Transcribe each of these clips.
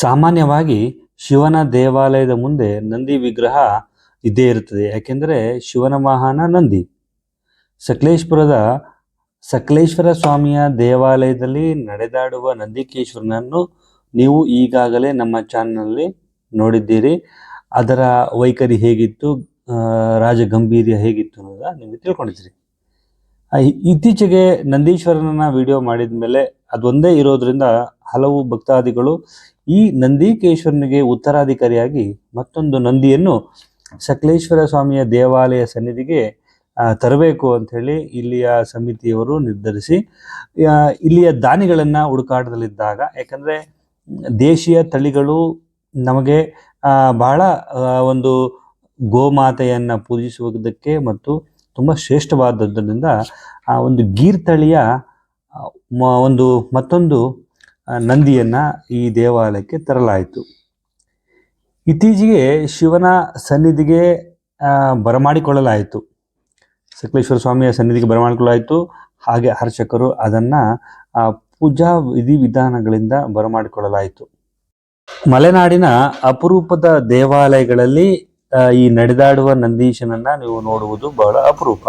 ಸಾಮಾನ್ಯವಾಗಿ ಶಿವನ ದೇವಾಲಯದ ಮುಂದೆ ನಂದಿ ವಿಗ್ರಹ ಇದ್ದೇ ಇರುತ್ತದೆ. ಯಾಕೆಂದರೆ ಶಿವನ ವಾಹನ ನಂದಿ. ಸಕಲೇಶ್ಪುರದ ಸಕಲೇಶ್ವರ ಸ್ವಾಮಿಯ ದೇವಾಲಯದಲ್ಲಿ ನಡೆದಾಡುವ ನಂದಿಕೇಶ್ವರನನ್ನು ನೀವು ಈಗಾಗಲೇ ನಮ್ಮ ಚಾನಲ್ನಲ್ಲಿ ನೋಡಿದ್ದೀರಿ. ಅದರ ವೈಖರಿ ಹೇಗಿತ್ತು? ರಾಜಗಂಭೀರ್ಯ ಹೇಗಿತ್ತು ಅನ್ನೋದ ನಿಮಗೆ ತಿಳ್ಕೊಂಡಿದ್ದೀರಿ. ಇತ್ತೀಚೆಗೆ ನಂದೀಶ್ವರನ ವಿಡಿಯೋ ಮಾಡಿದ ಮೇಲೆ ಅದೊಂದೇ ಇರೋದ್ರಿಂದ ಹಲವು ಭಕ್ತಾದಿಗಳು ಈ ನಂದಿಕೇಶ್ವರನಿಗೆ ಉತ್ತರಾಧಿಕಾರಿಯಾಗಿ ಮತ್ತೊಂದು ನಂದಿಯನ್ನು ಸಕಲೇಶ್ವರ ಸ್ವಾಮಿಯ ದೇವಾಲಯ ಸನ್ನಿಧಿಗೆ ತರಬೇಕು ಅಂತ ಹೇಳಿ ಇಲ್ಲಿಯ ಸಮಿತಿಯವರು ನಿರ್ಧರಿಸಿ ಇಲ್ಲಿಯ ದಾನಿಗಳನ್ನ ಹುಡುಕಾಟದಲ್ಲಿದ್ದಾಗ, ಯಾಕಂದ್ರೆ ದೇಶೀಯ ತಳಿಗಳು ನಮಗೆ ಬಹಳ ಒಂದು ಗೋಮಾತೆಯನ್ನ ಪೂಜಿಸುವುದಕ್ಕೆ ಮತ್ತು ತುಂಬಾ ಶ್ರೇಷ್ಠವಾದದ್ದರಿಂದ ಆ ಒಂದು ಗೀರ್ ತಳಿಯ ಒಂದು ಮತ್ತೊಂದು ನಂದಿಯನ್ನು ಈ ದೇವಾಲಯಕ್ಕೆ ತರಲಾಯಿತು. ಇತ್ತೀಚೆಗೆ ಶಿವನ ಸನ್ನಿಧಿಗೆ ಬರಮಾಡಿಕೊಳ್ಳಲಾಯಿತು. ಸಕಲೇಶ್ವರ ಸ್ವಾಮಿಯ ಸನ್ನಿಧಿಗೆ ಬರಮಾಡಿಕೊಳ್ಳಲಾಯಿತು. ಹಾಗೆ ಅರ್ಚಕರು ಅದನ್ನ ಪೂಜಾ ವಿಧಿವಿಧಾನಗಳಿಂದ ಬರಮಾಡಿಕೊಳ್ಳಲಾಯಿತು. ಮಲೆನಾಡಿನ ಅಪರೂಪದ ದೇವಾಲಯಗಳಲ್ಲಿ ಈ ನಡೆದಾಡುವ ನಂದೀಶನನ್ನ ನೀವು ನೋಡುವುದು ಬಹಳ ಅಪರೂಪ.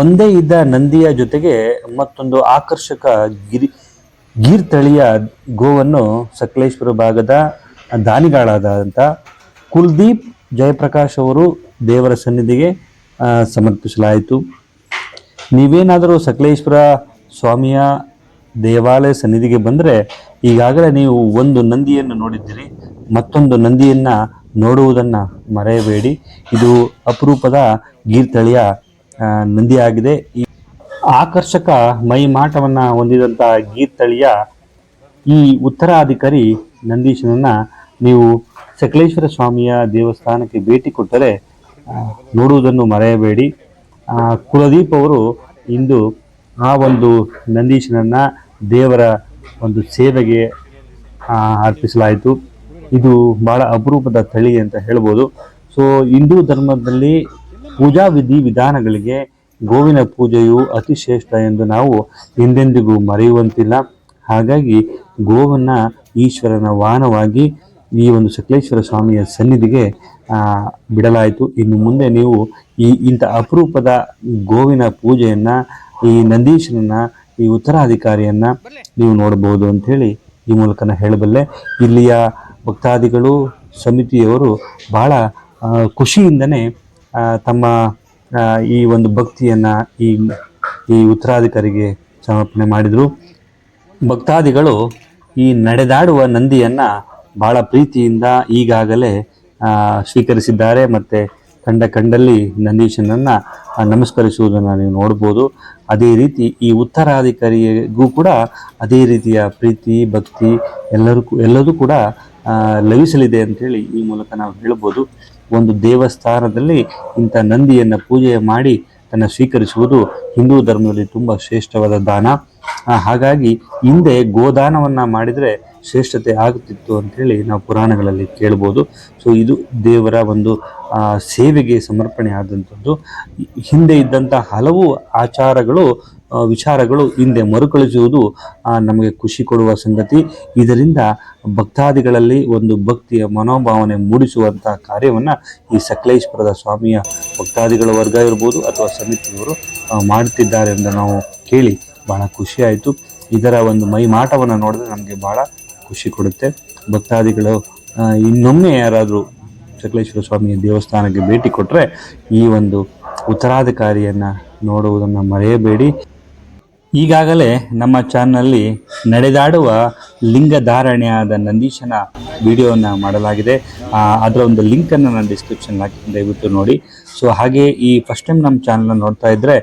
ಒಂದೇ ಇದ್ದ ನಂದಿಯ ಜೊತೆಗೆ ಮತ್ತೊಂದು ಆಕರ್ಷಕ ಗಿರಿ ಗೀರ್ ತಳಿಯ ಗೋವನ್ನು ಸಕಲೇಶ್ವರ ಭಾಗದ ದಾನಿಗಳಾದಂಥ ಕುಲ್ದೀಪ್ ಜಯಪ್ರಕಾಶ್ ಅವರು ದೇವರ ಸನ್ನಿಧಿಗೆ ಸಮರ್ಪಿಸಲಾಯಿತು. ನೀವೇನಾದರೂ ಸಕಲೇಶ್ವರ ಸ್ವಾಮಿಯ ದೇವಾಲಯ ಸನ್ನಿಧಿಗೆ ಬಂದರೆ ಈಗಾಗಲೇ ನೀವು ಒಂದು ನಂದಿಯನ್ನು ನೋಡಿದ್ದೀರಿ, ಮತ್ತೊಂದು ನಂದಿಯನ್ನ ನೋಡುವುದನ್ನ ಮರೆಯಬೇಡಿ. ಇದು ಅಪರೂಪದ ಗೀರ್ ತಳಿಯ ನಂದಿಯಾಗಿದೆ. ಈ ಆಕರ್ಷಕ ಮೈಮಾಟವನ್ನು ಹೊಂದಿದಂಥ ಗೀರ್ ತಳಿಯ ಈ ಉತ್ತರಾಧಿಕಾರಿ ನಂದೀಶನನ್ನು ನೀವು ಸಕಲೇಶ್ವರ ಸ್ವಾಮಿಯ ದೇವಸ್ಥಾನಕ್ಕೆ ಭೇಟಿ ಕೊಟ್ಟರೆ ನೋಡುವುದನ್ನು ಮರೆಯಬೇಡಿ. ಕುಲದೀಪ್ ಅವರು ಇಂದು ಆ ಒಂದು ನಂದೀಶನನ್ನು ದೇವರ ಒಂದು ಸೇವೆಗೆ ಅರ್ಪಿಸಲಾಯಿತು. ಇದು ಬಹಳ ಅಪರೂಪದ ತಳಿ ಅಂತ ಹೇಳ್ಬೋದು. ಸೊ ಹಿಂದೂ ಧರ್ಮದಲ್ಲಿ ಪೂಜಾ ವಿಧಿ ವಿಧಾನಗಳಿಗೆ ಗೋವಿನ ಪೂಜೆಯು ಅತಿ ಶ್ರೇಷ್ಠ ಎಂದು ನಾವು ಎಂದೆಂದಿಗೂ ಮರೆಯುವಂತಿಲ್ಲ. ಹಾಗಾಗಿ ಗೋವನ್ನ ಈಶ್ವರನ ವಾಹನವಾಗಿ ಈ ಒಂದು ಸಕಲೇಶ್ವರ ಸ್ವಾಮಿಯ ಸನ್ನಿಧಿಗೆ ಬಿಡಲಾಯಿತು. ಇನ್ನು ಮುಂದೆ ನೀವು ಈ ಇಂಥ ಅಪರೂಪದ ಗೋವಿನ ಪೂಜೆಯನ್ನ, ಈ ನಂದೀಶನನ್ನ ಈ ಉತ್ತರಾಧಿಕಾರಿಯನ್ನ ನೀವು ನೋಡಬಹುದು ಅಂತ ಹೇಳಿ ಈ ಮೂಲಕ ಹೇಳಬಲ್ಲೆ. ಇಲ್ಲಿಯ ಭಕ್ತಾದಿಗಳು, ಸಮಿತಿಯವರು ಬಹಳ ಖುಷಿಯಿಂದನೇ ತಮ್ಮ ಈ ಒಂದು ಭಕ್ತಿಯನ್ನು ಈ ಈ ಉತ್ತರಾಧಿಕಾರಿಗೆ ಸಮರ್ಪಣೆ ಮಾಡಿದರು. ಭಕ್ತಾದಿಗಳು ಈ ನಡೆದಾಡುವ ನಂದಿಯನ್ನು ಬಹಳ ಪ್ರೀತಿಯಿಂದ ಈಗಾಗಲೇ ಸ್ವೀಕರಿಸಿದ್ದಾರೆ. ಮತ್ತೆ ಕಂಡ ಕಂಡಲ್ಲಿ ನಂದೀಶನನ್ನ ನಮಸ್ಕರಿಸುವುದನ್ನು ನೀವು ನೋಡ್ಬೋದು. ಅದೇ ರೀತಿ ಈ ಉತ್ತರಾಧಿಕಾರಿಗೂ ಕೂಡ ಅದೇ ರೀತಿಯ ಪ್ರೀತಿ, ಭಕ್ತಿ ಎಲ್ಲರೂ ಎಲ್ಲದೂ ಕೂಡ ಲಭಿಸಲಿದೆ ಅಂತೇಳಿ ಈ ಮೂಲಕ ನಾವು ಹೇಳ್ಬೋದು. ಒಂದು ದೇವಸ್ಥಾನದಲ್ಲಿ ಇಂಥ ನಂದಿಯನ್ನು ಪೂಜೆ ಮಾಡಿ ತನ್ನ ಸ್ವೀಕರಿಸುವುದು ಹಿಂದೂ ಧರ್ಮದಲ್ಲಿ ತುಂಬ ಶ್ರೇಷ್ಠವಾದ ದಾನ. ಹಾಗಾಗಿ ಹಿಂದೆ ಗೋದಾನವನ್ನ ಮಾಡಿದರೆ ಶ್ರೇಷ್ಠತೆ ಆಗುತ್ತಿತ್ತು ಅಂತೇಳಿ ನಾವು ಪುರಾಣಗಳಲ್ಲಿ ಕೇಳ್ಬೋದು. ಸೊ ಇದು ದೇವರ ಒಂದು ಸೇವೆಗೆ ಸಮರ್ಪಣೆ ಆದಂಥದ್ದು. ಹಿಂದೆ ಇದ್ದಂಥ ಹಲವು ಆಚಾರಗಳು ವಿಚಾರಗಳು ಹಿಂದೆ ಮರುಕಳಿಸುವುದು ನಮಗೆ ಖುಷಿ ಕೊಡುವ ಸಂಗತಿ. ಇದರಿಂದ ಭಕ್ತಾದಿಗಳಲ್ಲಿ ಒಂದು ಭಕ್ತಿಯ ಮನೋಭಾವನೆ ಮೂಡಿಸುವಂಥ ಕಾರ್ಯವನ್ನು ಈ ಸಕಲೇಶ್ವರದ ಸ್ವಾಮಿಯ ಭಕ್ತಾದಿಗಳ ವರ್ಗ ಇರ್ಬೋದು ಅಥವಾ ಸಮಿತಿಯವರು ಮಾಡುತ್ತಿದ್ದಾರೆ ಎಂದು ನಾವು ಕೇಳಿ ಬಹಳ ಖುಷಿಯಾಯಿತು ಇದರ ಒಂದು ಮೈಮಾಟವನ್ನು ನೋಡಿದ್ರೆ ನಮಗೆ ಬಹಳ ಖುಷಿ ಕೊಡುತ್ತೆ. ಭಕ್ತಾದಿಗಳು ಇನ್ನೊಮ್ಮೆ ಯಾರಾದರೂ ಸಕಲೇಶ್ವರ ಸ್ವಾಮಿಯ ದೇವಸ್ಥಾನಕ್ಕೆ ಭೇಟಿ ಕೊಟ್ಟರೆ ಈ ಒಂದು ಉತ್ತರಾಧಿಕಾರಿಯನ್ನು ನೋಡುವುದನ್ನು ಮರೆಯಬೇಡಿ. ಈಗಾಗಲೇ ನಮ್ಮ ಚಾನಲ್ನಲ್ಲಿ ನಡೆದಾಡುವ ಲಿಂಗ ಧಾರಣೆಯಾದ ನಂದೀಶನ ವಿಡಿಯೋವನ್ನು ಮಾಡಲಾಗಿದೆ. ಅದರ ಒಂದು ಲಿಂಕನ್ನು ನಾನು ಡಿಸ್ಕ್ರಿಪ್ಷನ್ ಹಾಕಿ ದಯವಿಟ್ಟು ನೋಡಿ. ಸೊ ಹಾಗೆ ಈ ಫಸ್ಟ್ ಟೈಮ್ ನಮ್ಮ ಚಾನಲ್ನ ನೋಡ್ತಾ ಇದ್ದರೆ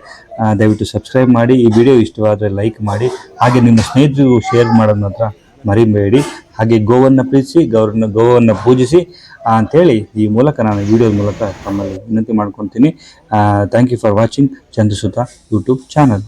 ದಯವಿಟ್ಟು ಸಬ್ಸ್ಕ್ರೈಬ್ ಮಾಡಿ. ಈ ವಿಡಿಯೋ ಇಷ್ಟವಾದರೆ ಲೈಕ್ ಮಾಡಿ. ಹಾಗೆ ನಿಮ್ಮ ಸ್ನೇಹಿತರಿಗೂ ಶೇರ್ ಮಾಡೋದು ಮಾತ್ರ ಮರಿಬೇಡಿ. ಹಾಗೆ ಗೋವನ್ನು ಪ್ರೀತಿಸಿ ಗೌರನ್ನ ಗೋವನ್ನು ಪೂಜಿಸಿ ಅಂಥೇಳಿ ಈ ಮೂಲಕ ನಾನು ವಿಡಿಯೋ ಮೂಲಕ ತಮ್ಮಲ್ಲಿ ವಿನಂತಿ ಮಾಡ್ಕೊತೀನಿ thank you for watching Chandrasuta YouTube channel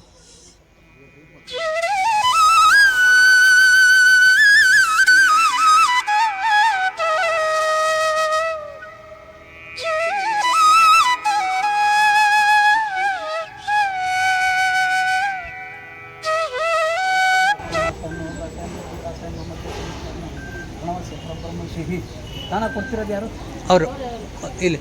ಕೊಡ್ತಿರೋದು ಯಾರು? ಅವರು. ಇಲ್ಲಿ.